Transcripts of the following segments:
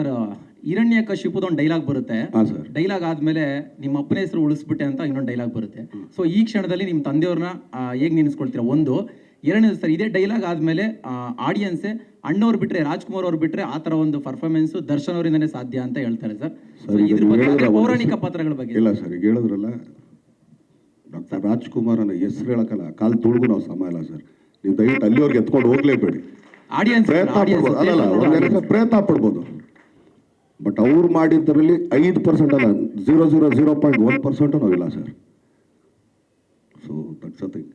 Sir ಹಿರಣ್ಯ ಕಶಿಪುದ ಒಂದು dialogue ಬರುತ್ತೆ. ಹಾಂ ಸರ್. ಡೈಲಾಗ್ ಆದ್ಮೇಲೆ ನಿಮ್ಮ ಅಪ್ಪನ ಹೆಸರು ಉಳಿಸ್ಬಿಟ್ಟೆ ಅಂತ ಇನ್ನೊಂದು ಡೈಲಾಗ್ ಬರುತ್ತೆ. ಸೊ ಈ ಕ್ಷಣದಲ್ಲಿ ನಿಮ್ಮ ತಂದೆಯವ್ರನ್ನ ಹೇಗೆ ನೆನೆಸ್ಕೊಳ್ತೀರಾ? ಒಂದು ಎರಡನೇದು ಸರ್ ಇದೇ ಡೈಲಾಗ್ ಆದ್ಮೇಲೆ ಆಡಿಯನ್ಸ್ ಅಣ್ಣವ್ರು ಬಿಟ್ರೆ ರಾಜ್ಕುಮಾರ್ ಅವ್ರು ಬಿಟ್ರೆ ಆ ತರ ಒಂದು ಪರ್ಫಾರ್ಮೆನ್ಸ್ ದರ್ಶನ್ ಅವರಿಂದನೇ ಸಾಧ್ಯ ಅಂತ ಹೇಳ್ತಾರೆ ಸರ್. ಸೊ ಸರ್, ಇದ್ರ ಬಗ್ಗೆ ಹೇಳಿದ್ರೆ ಪೌರಾಣಿಕ ಪಾತ್ರಗಳ ಬಗ್ಗೆ. ಇಲ್ಲ ಸರ್ ಈಗ ಹೇಳಿದ್ರಲ್ಲ ಡಾಕ್ಟರ್ ರಾಜ್ಕುಮಾರ್ ಅನ್ನೋ ಹೆಸರು ಹೇಳಕ್ಕಲ್ಲ ಕಾಲು ತುಳಿದು ನಾವು ಸಮಯ ಇಲ್ಲ ಸರ್. ನೀವು ದಯವಿಟ್ಟು ಅಲ್ಲಿವರೆಗೆ ಎತ್ಕೊಂಡು ಹೋಗ್ಲೇಬೇಡಿ. ಆಡಿಯನ್ಸ್ ಪ್ರಯತ್ನ ಪಡ್ಬೋದು. ಅಲ್ಲಲ್ಲ ಒಂದೇನಂದ್ರೆ ಪ್ರಯತ್ನ ಪಡ್ಬೋದು. ಬಟ್ ಅವ್ರು ಮಾಡಿದ್ದರಲ್ಲಿ ಐದು ಪರ್ಸೆಂಟ್ ಅಲ್ಲ zero zero zero point one percent ನಾವಿಲ್ಲ sir so that's a thing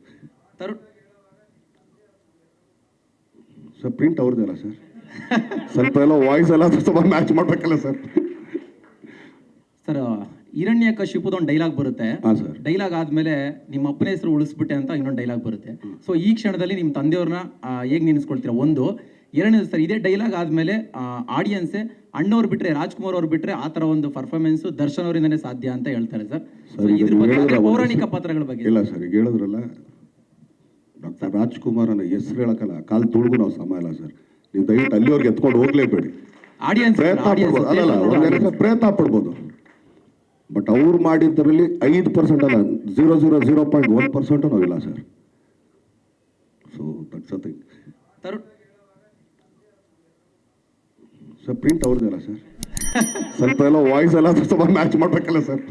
sir print ಅವ್ರದ್ದಲ್ಲ sir ಸ್ವಲ್ಪ ಎಲ್ಲ ವಾಯ್ಸ್ ಎಲ್ಲ ಸ್ವಲ್ಪ ಮ್ಯಾಚ್ ಮಾಡ್ಬೇಕಲ್ಲ ಸರ್ ಸರ್ ಹಿರಣ್ಯ ಕಶ್ಯಪದ ಒಂದು ಡೈಲಾಗ್ ಬರುತ್ತೆ. ಹಾಂ ಸರ್ ಡೈಲಾಗ್ ಆದ್ಮೇಲೆ ನಿಮ್ಮ ಅಪ್ಪನ ಹೆಸರು ಉಳಿಸ್ಬಿಟ್ಟೆ ಅಂತ ಇನ್ನೊಂದು ಡೈಲಾಗ್ ಬರುತ್ತೆ. ಸೊ ಈ ಕ್ಷಣದಲ್ಲಿ ನಿಮ್ಮ ತಂದೆಯವ್ರನ್ನ ಹೇಗೆ ನೆನೆಸ್ಕೊಳ್ತೀರಾ? ಒಂದು ಎರಡನೇದು ಸರ್ ಇದೇ ಡೈಲಾಗ್ ಆದಮೇಲೆ ಆಡಿಯನ್ಸೇ ಅಣ್ಣವ್ರು ಬಿಟ್ಟರೆ ರಾಜ್ಕುಮಾರ್ ಅವ್ರು ಬಿಟ್ಟರೆ ಆ ಥರ ಒಂದು ಪರ್ಫಾರ್ಮೆನ್ಸ್ ದರ್ಶನ್ ಅವರಿಂದನೇ ಸಾಧ್ಯ ಅಂತ ಹೇಳ್ತಾರೆ ಸರ್. ಇದ್ರ ಬಗ್ಗೆ ಪೌರಾಣಿಕ ಪಾತ್ರಗಳ ಬಗ್ಗೆ. ಇಲ್ಲ ಸರ್ ಈಗ ಹೇಳಿದ್ರಲ್ಲ ಡಾಕ್ಟರ್ ರಾಜ್ಕುಮಾರ್ ಅನ್ನೋ ಹೆಸರು ಹೇಳಕ್ಕಲ್ಲ ಕಾಲು ತುಳಿದು ನಾವು ಸಮಯ ಇಲ್ಲ ಸರ್. ನೀವು ದಯವಿಟ್ಟು ಅಲ್ಲಿವರೆಗೆ ಎತ್ಕೊಂಡು ಹೋಗ್ಲೇಬೇಡಿ. ಆಡಿಯನ್ಸ್ ಪ್ರಯತ್ನ ಪ್ರಯತ್ನ ಪಡ್ಬೋದು. ಬಟ್ ಅವ್ರು ಮಾಡಿದ್ದರಲ್ಲಿ ಐದು ಪರ್ಸೆಂಟ್ ಅಲ್ಲ zero zero zero point one percent ನಾವಿಲ್ಲ sir. So ತಕ್ಷತೆ a thing Tarun sir print ಅವ್ರದ್ದಲ್ಲ sir. ಸ್ವಲ್ಪ ಎಲ್ಲ ವಾಯ್ಸ್ ಎಲ್ಲ ಸ್ವಲ್ಪ ಮ್ಯಾಚ್ ಮಾಡ್ಬೇಕಲ್ಲ ಸರ್.